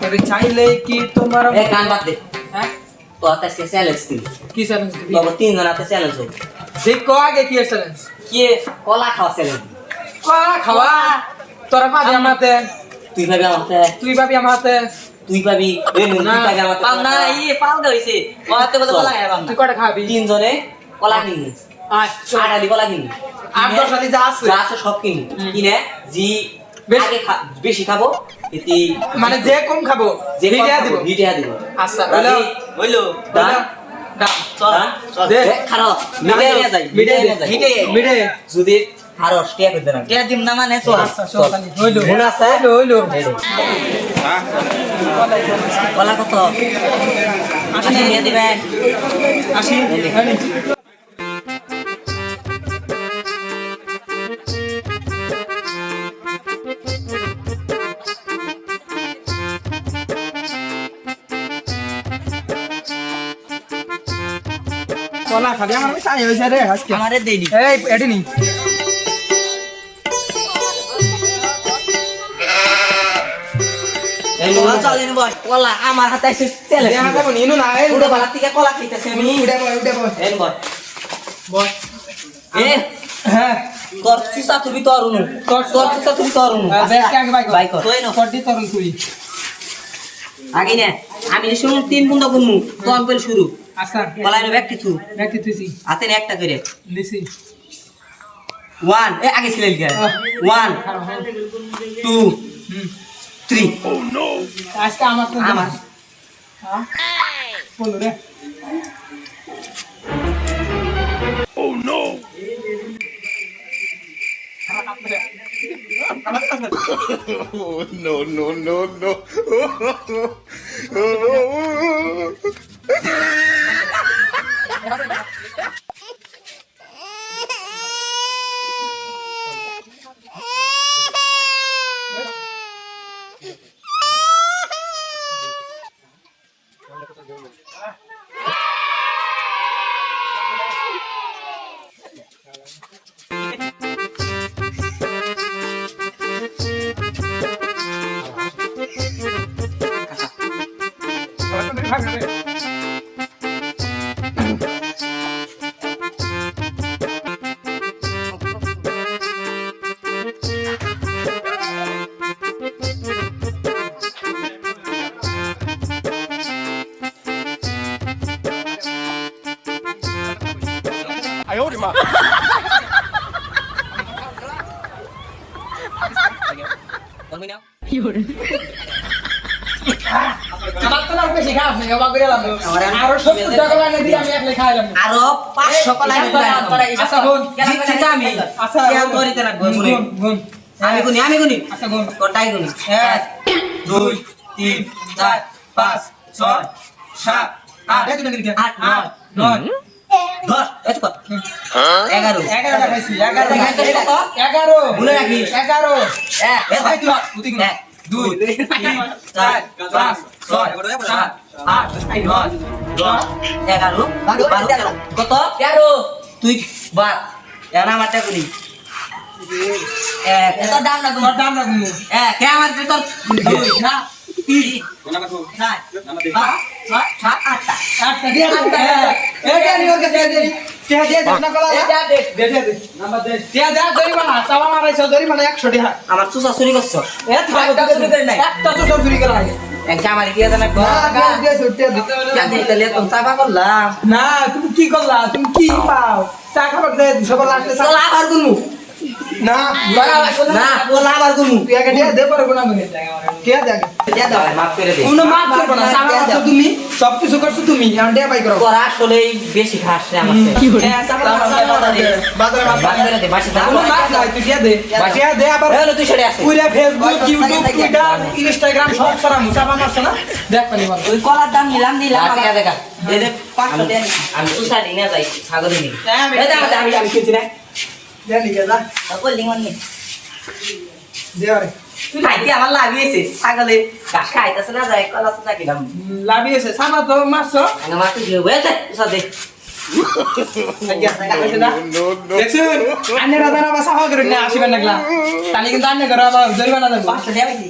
তবে চাইলে কি তোমার এ গান বাদ দে। হ্যাঁ? তো আতে সে চ্যালেঞ্জ দিন কি চ্যালেঞ্জ দিবি? বাবা তিন জন আতে চ্যালেঞ্জ হোক দেখ আগে কি চ্যালেঞ্জ কে? কলা খাওয়া চ্যালেঞ্জ কলা খাওয়া? তোরা পাবি আমাতে। তুই পাবি আমাতে। তুই পাবি আমাতে। তুই পাবি। এ না, আমাতে। পাও না। ইয়ে পাও দে হইছে ওহাতে বলে কলা খাই পাও তুই কটা খাবি? তিন জনে কলা কিনি আচ্ছা আট আলি কলা কিনি আট দশ আলি যা আছে। যা আছে সব কিনি কিনে জি বেশি খাব। এটি মানে যে কম খাব যে খাব, দিব। ভিডিও দিব। আচ্ছা হইল? হইল দান? দাম চল। দান? চল। দে। দে, খারো। মিডিয়া নিয়ে যাই মিডিয়া মিডিয়া নিয়ে যাই। মিডিয়া মিডিয়া যদি আরও টিয়া করতে না। কে দিম না মানে চল। আচ্ছা হইল। আছে? হইল হইল। কলা কত? আসেন দিবেন কলা খাবি আমার আমি চাই হয়েছে রে আজকে। আমারে দেই দি এই এটি নি। কলা নুন চলেন বস কলা আমার হাতে এসে চ্যালেঞ্জ নিনু না এই উড়ে বালা থেকে কলা খাইতেছে আমি উড়ে উড়ে এন এ হ্যাঁ তুমি তুমি না তরুণ তুই আগে নে আমি শুন তিন বুন্দা করমু তোর বল শুরু। আচ্ছা কলাই রে ব্যাগ কিছু ব্যাগটি তুইছি হাতে নে একটা করে। নিছি। ওয়ান এ আগে ছিলেন কে? ওয়ান টু থ্রি আজকে আমার তো আমার। হ্যাঁ? বলো রে। Oh, no, no, no, no. 가게. 아유 우리 마. 이거를. বেশি খাস না অবাক করে লাভ আমার আরও 70 টাকা লাগিয়ে দিয়ে আমি একলাই খাইলাম। আরও 500 টাকা লাগিয়ে আচ্ছা গুণ। আচ্ছা, জিতছি আমি। আচ্ছা, আচ্ছা ইয়া করিতে না গুণ গুণ। আমি গুণি আমি গুণি আচ্ছা গুণ। ছয় সাত আট নয় দশ এগারো বারো তেরো। কত তেরো তুই বাদ এখন আমার টা এক এত দাম না তোর দাম রাখুন এক কে আমার তোর দুই না তিন চার পাঁচ সাত আটটা আটটা দিয়ে দে এ কে নিও কে দে দে কে দিয়ে দে না কলা এটা দে। দে দে দে নাম্বার দে কে দে দরি বানা সাবা মারাইছো দরি বানা 100 টাকা আমার চুষা চুরি করছ একটা চুরি করা দেন না তুমি কি করলা? তুমি কি পাও? চা খাবার দে সব লাগতে না না বল আবার গুনু তুই আগে দিয়ে দে পরে গুনা গুনি কে দে আগে। দিয়া দাও মাফ করে দে। কোনো মাপ করব না সাবা করছ তুমি সব কিছু করছ তুমি এখন দিয়ে বাই করো। তোরা আসলে বেশি খাস রে আমার হ্যাঁ বাজারে মাফ করে দে বাসি থাকো। কোনো মাপ তুই দিয়ে দে। বাকি দে আবার হলো তুই সেটা আছে পুরা ফেসবুক ইউটিউব টুইটার ইনস্টাগ্রাম সব সারা মুসাফা মারছে না? দেখ পানি বল। ওই কলার দাম নিলাম দিলাম। দেখা দেখা দে দে পাঁচশো টাকা আমি সুসা দিনে যাই ছাগল নি হ্যাঁ, আমি- আমি আমি কিনছি না আমার লাগিয়েছে ছাগলে ঘাস খাইতেছে না যাই কলা সুসা কিলাম আছে সাবা তো আমি মারতে দিয়ে হয়েছে সুসা দে। No, no, দেখছেন? আন্নে রাজারা বাসা হওয়া করে না আসিবেন না তাহলে কিন্তু আন্নে করে আবার জরিমানা দেবো পাঁচশো টাকা কি